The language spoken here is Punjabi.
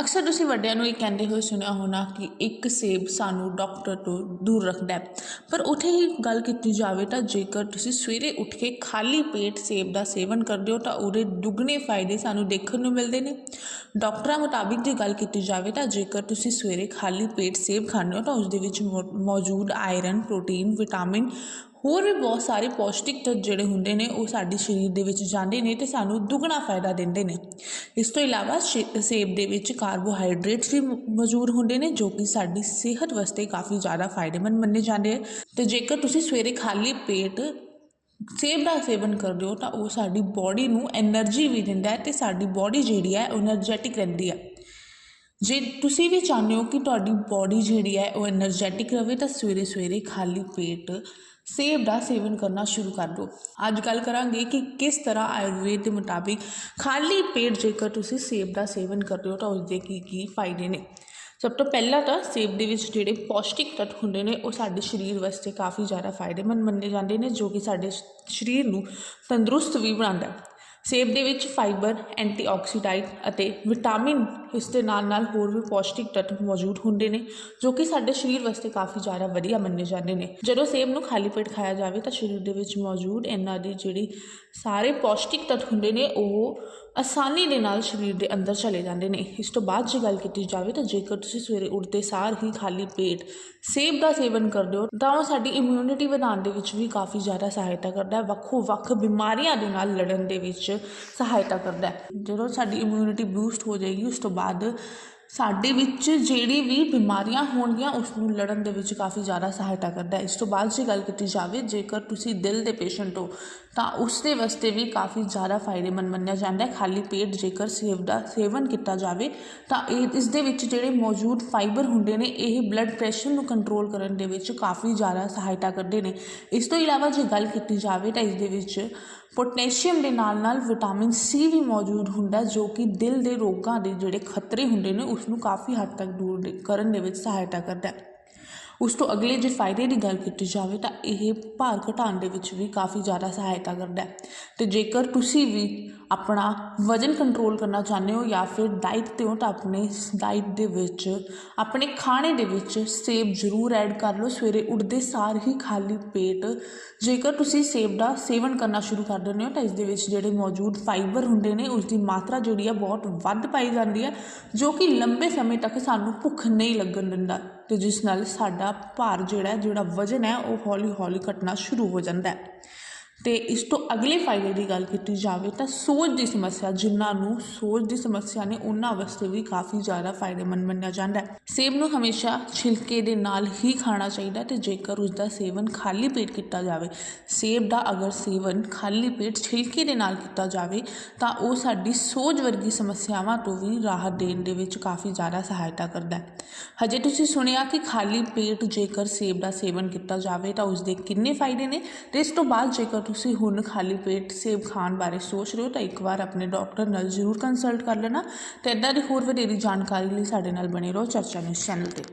ਅਕਸਰ ਤੁਸੀਂ ਵੱਡਿਆਂ ਨੂੰ ਇਹ ਕਹਿੰਦੇ ਹੋਏ ਸੁਣਿਆ ਹੋਣਾ ਕਿ ਇੱਕ ਸੇਬ ਸਾਨੂੰ ਡਾਕਟਰ ਤੋਂ ਦੂਰ ਰੱਖਦਾ ਹੈ। ਪਰ ਉੱਥੇ ਹੀ ਗੱਲ ਕੀਤੀ ਜਾਵੇ ਤਾਂ ਜੇਕਰ ਤੁਸੀਂ ਸਵੇਰੇ ਉੱਠ ਕੇ ਖਾਲੀ ਪੇਟ ਸੇਬ ਦਾ ਸੇਵਨ ਕਰਦੇ ਹੋ ਤਾਂ ਉਹਦੇ ਦੁੱਗਣੇ ਫਾਇਦੇ ਸਾਨੂੰ ਦੇਖਣ ਨੂੰ ਮਿਲਦੇ ਨੇ। ਡਾਕਟਰਾਂ ਮੁਤਾਬਿਕ ਜੇ ਗੱਲ ਕੀਤੀ ਜਾਵੇ ਤਾਂ ਜੇਕਰ ਤੁਸੀਂ ਸਵੇਰੇ ਖਾਲੀ ਪੇਟ ਸੇਬ ਖਾਂਦੇ ਹੋ ਤਾਂ ਉਸ ਦੇ ਵਿੱਚ ਮੌਜੂਦ ਆਇਰਨ ਪ੍ਰੋਟੀਨ ਵਿਟਾਮਿਨ ਹੋਰ ਵੀ ਬਹੁਤ ਸਾਰੇ ਪੌਸ਼ਟਿਕ ਤੱਤ ਜਿਹੜੇ ਹੁੰਦੇ ਨੇ, ਉਹ ਸਾਡੇ ਸਰੀਰ ਦੇ ਵਿੱਚ ਜਾਂਦੇ ਨੇ ਤੇ ਸਾਨੂੰ ਦੁੱਗਣਾ ਫਾਇਦਾ ਦਿੰਦੇ ਨੇ। ਇਸ ਤੋਂ ਇਲਾਵਾ ਸੇਬ ਦੇ ਵਿੱਚ ਕਾਰਬੋਹਾਈਡਰੇਟਸ ਵੀ ਮੌਜੂਦ ਹੁੰਦੇ ਨੇ, ਜੋ ਕਿ ਸਾਡੀ ਸਿਹਤ ਵਾਸਤੇ ਕਾਫੀ ਜ਼ਿਆਦਾ ਫਾਇਦੇਮੰਦ ਮੰਨੇ ਜਾਂਦੇ ਤੇ ਜੇਕਰ ਤੁਸੀਂ ਸਵੇਰੇ ਖਾਲੀ ਪੇਟ ਸੇਬ ਦਾ ਸੇਵਨ ਕਰਦੇ ਹੋ, ਤਾਂ ਉਹ ਸਾਡੀ ਬਾਡੀ ਨੂੰ એનર્ਜੀ ਵੀ ਦਿੰਦਾ ਹੈ ਤੇ ਸਾਡੀ ਬਾਡੀ ਜਿਹੜੀ ਹੈ, ਉਹ એનર્ਜੈਟਿਕ ਰਹਿੰਦੀ ਹੈ। ਜੇ ਤੁਸੀਂ ਵੀ ਚਾਹੁੰਦੇ ਹੋ ਕਿ ਤੁਹਾਡੀ ਬਾਡੀ ਜਿਹੜੀ ਹੈ, ਉਹ એનર્ਜੈਟਿਕ ਰਹੇ, ਤਾਂ ਸਵੇਰੇ ਸਵੇਰੇ ਖਾਲੀ ਪੇਟ ਸੇਬ ਦਾ ਸੇਵਨ ਕਰਨਾ ਸ਼ੁਰੂ ਕਰ ਦਿਓ। ਅੱਜ ਗੱਲ ਕਰਾਂਗੇ ਕਿ ਕਿਸ ਤਰ੍ਹਾਂ ਆਯੁਰਵੇਦ ਦੇ ਮੁਤਾਬਿਕ ਖਾਲੀ ਪੇਟ ਜੇਕਰ ਤੁਸੀਂ ਸੇਬ ਦਾ ਸੇਵਨ ਕਰਦੇ ਹੋ ਤਾਂ ਉਸ ਦੇ ਕੀ ਕੀ ਫਾਇਦੇ ਨੇ। ਸਭ ਤੋਂ ਪਹਿਲਾਂ ਤਾਂ ਸੇਬ ਦੇ ਵਿੱਚ ਜਿਹੜੇ ਪੌਸ਼ਟਿਕ ਤੱਤ ਹੁੰਦੇ ਨੇ, ਉਹ ਸਾਡੇ ਸਰੀਰ ਵਾਸਤੇ ਕਾਫੀ ਜ਼ਿਆਦਾ ਫਾਇਦੇਮੰਦ ਮੰਨੇ ਜਾਂਦੇ ਨੇ, ਜੋ ਕਿ ਸਾਡੇ ਸ- ਸਰੀਰ ਨੂੰ ਤੰਦਰੁਸਤ ਵੀ ਬਣਾਉਂਦਾ ਹੈ। ਸੇਬ ਦੇ ਵਿੱਚ ਫਾਈਬਰ ਐਂਟੀਆਕਸੀਡਾਈਟ ਅਤੇ ਵਿਟਾਮਿਨ ਇਸ ਦੇ ਨਾਲ ਨਾਲ ਹੋਰ ਵੀ ਪੌਸ਼ਟਿਕ ਤੱਤ ਮੌਜੂਦ ਹੁੰਦੇ ਨੇ, ਜੋ ਕਿ ਸਾਡੇ ਸਰੀਰ ਵਾਸਤੇ ਕਾਫੀ ਜ਼ਿਆਦਾ ਵਧੀਆ ਮੰਨੇ ਜਾਂਦੇ ਨੇ। ਜਦੋਂ ਸੇਬ ਨੂੰ ਖਾਲੀ ਪੇਟ ਖਾਇਆ ਜਾਵੇ ਤਾਂ ਸਰੀਰ ਦੇ ਵਿੱਚ ਮੌਜੂਦ ਇਹਨਾਂ ਦੀ ਜਿਹੜੀ ਸਾਰੇ ਪੌਸ਼ਟਿਕ ਤੱਤ ਹੁੰਦੇ ਨੇ, ਉਹ ਆਸਾਨੀ ਦੇ ਨਾਲ ਸਰੀਰ ਦੇ ਅੰਦਰ ਚਲੇ ਜਾਂਦੇ ਨੇ। ਇਸ ਤੋਂ ਬਾਅਦ ਜੇ ਗੱਲ ਕੀਤੀ ਜਾਵੇ ਤਾਂ ਜੇਕਰ ਤੁਸੀਂ ਸਵੇਰੇ ਉੱਠਦੇ ਸਾਰ ਹੀ ਖਾਲੀ ਪੇਟ ਸੇਬ ਦਾ ਸੇਵਨ ਕਰਦੇ ਹੋ, ਤਾਂ ਉਹ ਸਾਡੀ ਇਮਿਊਨਿਟੀ ਵਧਾਉਣ ਦੇ ਵਿੱਚ ਵੀ ਕਾਫੀ ਜ਼ਿਆਦਾ ਸਹਾਇਤਾ ਕਰਦਾ ਹੈ। ਵੱਖੋ ਵੱਖ ਬਿਮਾਰੀਆਂ ਦੇ ਨਾਲ ਲੜਨ ਦੇ ਵਿੱਚ ਸਹਾਇਤਾ ਕਰਦਾ ਹੈ। ਜਦੋਂ ਸਾਡੀ ਇਮਿਊਨਿਟੀ ਬੂਸਟ ਹੋ ਜਾਏਗੀ, ਉਸ ਤੋਂ ਬਾਅਦ ਸਾਡੇ ਵਿੱਚ ਜਿਹੜੀ ਵੀ ਬਿਮਾਰੀਆਂ ਹੋਣਗੀਆਂ ਉਸ ਨੂੰ ਲੜਨ ਦੇ ਵਿੱਚ ਕਾਫੀ ਜ਼ਿਆਦਾ ਸਹਾਇਤਾ ਕਰਦਾ ਹੈ। ਇਸ ਤੋਂ ਬਾਅਦ ਜੇ ਗੱਲ ਕੀਤੀ ਜਾਵੇ, ਜੇਕਰ ਤੁਸੀਂ ਦਿਲ ਦੇ ਪੇਸ਼ੈਂਟ ਹੋ, ਤਾਂ ਉਸ ਦੇ ਵਾਸਤੇ ਵੀ ਕਾਫੀ ਜ਼ਿਆਦਾ ਫਾਇਦੇਮੰਦ ਮੰਨਿਆ ਜਾਂਦਾ ਹੈ। ਖਾਲੀ ਪੇਟ ਜੇਕਰ ਸੇਬ ਦਾ, ਸੇਵਨ ਕੀਤਾ ਜਾਵੇ, ਤਾਂ ਇਹ, ਇਸ ਦੇ ਵਿੱਚ ਜਿਹੜੇ ਮੌਜੂਦ ਫਾਈਬਰ ਹੁੰਦੇ ਨੇ, ਇਹ ਬਲੱਡ ਪ੍ਰੈਸ਼ਰ ਨੂੰ ਕੰਟਰੋਲ ਕਰਨ ਦੇ ਵਿੱਚ ਕਾਫੀ ਜ਼ਿਆਦਾ ਸਹਾਇਤਾ ਕਰਦੇ ਨੇ। ਇਸ ਤੋਂ ਇਲਾਵਾ ਜੇ ਗੱਲ ਕੀਤੀ ਜਾਵੇ, ਤਾਂ ਇਸ ਦੇ ਵਿੱਚ ਪੋਟੈਸ਼ੀਅਮ ਦੇ ਨਾਲ ਨਾਲ ਵਿਟਾਮਿਨ ਸੀ ਵੀ ਮੌਜੂਦ ਹੁੰਦਾ ਜੋ ਕਿ ਦਿਲ ਦੇ ਰੋਗਾਂ ਦੇ ਜਿਹੜੇ ਖਤਰੇ ਹੁੰਦੇ ਨੇ ਉਸ ਨੂੰ ਕਾਫੀ ਹੱਦ ਤੱਕ ਦੂਰ ਦੇ- ਕਰਨ ਦੇ ਵਿੱਚ ਸਹਾਇਤਾ ਕਰਦਾ ਹੈ। ਉਸ ਤੋਂ ਅਗਲੇ ਜੇ ਫਾਇਦੇ ਦੀ ਗੱਲ ਕੀਤੀ ਜਾਵੇ ਤਾਂ ਇਹ ਭਾਰ ਘਟਾਉਣ ਦੇ ਵਿੱਚ ਵੀ ਕਾਫੀ ਜ਼ਿਆਦਾ ਸਹਾਇਤਾ ਕਰਦਾ ਹੈ। ਤੇ ਜੇਕਰ ਤੁਸੀਂ ਵੀ ਆਪਣਾ ਵਜ਼ਨ ਕੰਟਰੋਲ ਕਰਨਾ ਚਾਹੁੰਦੇ ਹੋ ਜਾਂ ਫਿਰ ਡਾਈਟ ਤੇ ਹੋ ਤਾਂ ਆਪਣੇ ਡਾਈਟ ਦੇ ਵਿੱਚ, ਆਪਣੇ ਖਾਣੇ ਦੇ ਵਿੱਚ ਸੇਬ ਜ਼ਰੂਰ ਐਡ ਕਰ ਲਓ। ਸਵੇਰੇ ਉੱਠਦੇ ਸਾਰ ਹੀ ਖਾਲੀ ਪੇਟ, ਜੇਕਰ ਤੁਸੀਂ ਸੇਬ ਦਾ ਸੇਵਨ ਕਰਨਾ ਸ਼ੁਰੂ ਕਰ ਦਿੰਦੇ ਹੋ ਤਾਂ ਇਸ ਦੇ ਵਿੱਚ ਜਿਹੜੇ ਮੌਜੂਦ ਫਾਈਬਰ ਹੁੰਦੇ ਨੇ ਉਸ ਦੀ ਮਾਤਰਾ ਜਿਹੜੀ ਆ ਬਹੁਤ ਵੱਧ ਪਾਈ ਜਾਂਦੀ ਹੈ ਜੋ ਕਿ ਲੰਬੇ ਸਮੇਂ ਤੱਕ ਸਾਨੂੰ ਭੁੱਖ ਨਹੀਂ ਲੱਗਣ ਦਿੰਦਾ ਤੇ ਜਿਸ ਨਾਲ ਸਾਡਾ ਭਾਰ ਜਿਹੜਾ ਜਿਹੜਾ ਵਜ਼ਨ ਹੈ ਉਹ ਹੌਲੀ ਹੌਲੀ ਘਟਣਾ ਸ਼ੁਰੂ ਹੋ ਜਾਂਦਾ ਹੈ। ਅਤੇ ਇਸ ਤੋਂ ਅਗਲੇ ਫਾਇਦੇ ਦੀ ਗੱਲ ਕੀਤੀ ਜਾਵੇ ਤਾਂ ਸੋਜ ਦੀ ਸਮੱਸਿਆ, ਜਿਨ੍ਹਾਂ ਨੂੰ ਸੋਜ ਦੀ ਸਮੱਸਿਆ ਨੇ ਉਹਨਾਂ ਵਾਸਤੇ ਵੀ ਕਾਫੀ ਜ਼ਿਆਦਾ ਫਾਇਦੇਮੰਦ ਮੰਨਿਆ ਜਾਂਦਾ ਹੈ। ਸੇਬ ਨੂੰ ਹਮੇਸ਼ਾ ਛਿਲਕੇ ਦੇ ਨਾਲ ਹੀ ਖਾਣਾ ਚਾਹੀਦਾ ਹੈ ਤੇ ਜੇਕਰ ਉਸ ਦਾ ਸੇਵਨ ਖਾਲੀ ਪੇਟ ਕੀਤਾ ਜਾਵੇ, ਸੇਬ ਦਾ ਅਗਰ ਸੇਵਨ ਖਾਲੀ ਪੇਟ ਛਿਲਕੇ ਦੇ ਨਾਲ ਕੀਤਾ ਜਾਵੇ, ਤਾਂ ਉਹ ਸਾਡੀ ਸੋਜ ਵਰਗੀ ਸਮੱਸਿਆਵਾਂ ਤੋਂ ਵੀ ਰਾਹਤ ਦੇਣ ਦੇ ਵਿੱਚ ਕਾਫੀ ਜ਼ਿਆਦਾ ਸਹਾਇਤਾ ਕਰਦਾ ਹੈ। ਹਜੇ ਤੁਸੀਂ ਸੁਣਿਆ ਕਿ ਖਾਲੀ ਪੇਟ ਜੇਕਰ ਸੇਬ ਦਾ ਸੇਵਨ ਕੀਤਾ ਜਾਵੇ ਤਾਂ ਉਸ ਦੇ ਕਿੰਨੇ ਫਾਇਦੇ ਨੇ? ਤੇ ਇਸ ਤੋਂ ਬਾਅਦ ਜੇਕਰ ਤੁਸੀਂ ਹੁਣ ਖਾਲੀ ਪੇਟ ਸੇਬ ਖਾਣ ਬਾਰੇ ਸੋਚ ਰਹੇ ਹੋ ਤਾਂ ਇੱਕ ਵਾਰ ਆਪਣੇ ਡਾਕਟਰ ਨਾਲ ਜ਼ਰੂਰ ਕੰਸਲਟ ਕਰ ਲੈਣਾ ਤੇ ਇਦਾਂ ਦੀ ਹੋਰ ਵਧੇਰੀ ਜਾਣਕਾਰੀ ਲਈ ਸਾਡੇ ਨਾਲ ਬਣੇ ਰਹੋ ਚਰਚਾ ਨਿਊਜ਼ ਚੈਨਲ ਤੇ।